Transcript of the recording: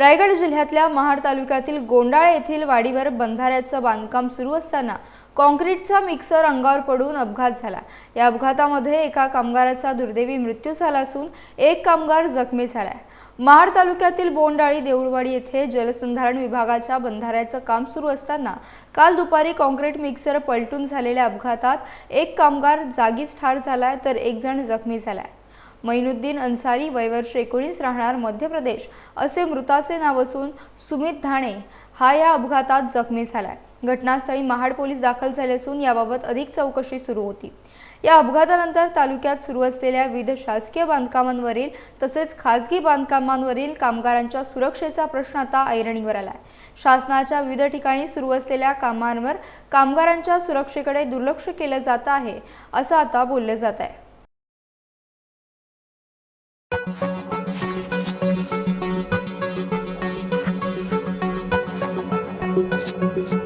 रायगड जिल्ह्यातल्या महाड तालुक्यातील गोंडाळे येथील वाडीवर बंधाऱ्याचं बांधकाम सुरू असताना कॉन्क्रीटचा मिक्सर अंगावर पडून अपघात झाला. या अपघातामध्ये एका कामगाराचा दुर्दैवी मृत्यू झाला असून एक कामगार जखमी झालाय महाड तालुक्यातील बोंडाळी देऊळवाडी येथे जलसंधारण विभागाच्या बंधाऱ्याचं काम सुरू असताना काल दुपारी कॉन्क्रीट मिक्सर पलटून झालेल्या अपघातात एक कामगार जागीच ठार झालाय तर एक जण जखमी झालाय मैनुद्दीन अन्सारी वयवर्ष एकोणीस राहणार मध्य प्रदेश असे मृताचे नाव असून सुमित धाणे हा या अपघातात जखमी झालाय. घटनास्थळी महाड पोलीस दाखल झाले असून याबाबत अधिक चौकशी सुरू होती. या अपघातानंतर तालुक्यात सुरू असलेल्या विविध शासकीय बांधकामांवरील तसेच खासगी बांधकामांवरील कामगारांच्या सुरक्षेचा प्रश्न आता ऐरणीवर आलाय. शासनाच्या विविध ठिकाणी सुरू असलेल्या कामांवर कामगारांच्या सुरक्षेकडे दुर्लक्ष केलं जात आहे असं आता बोललं जात आहे Thank you.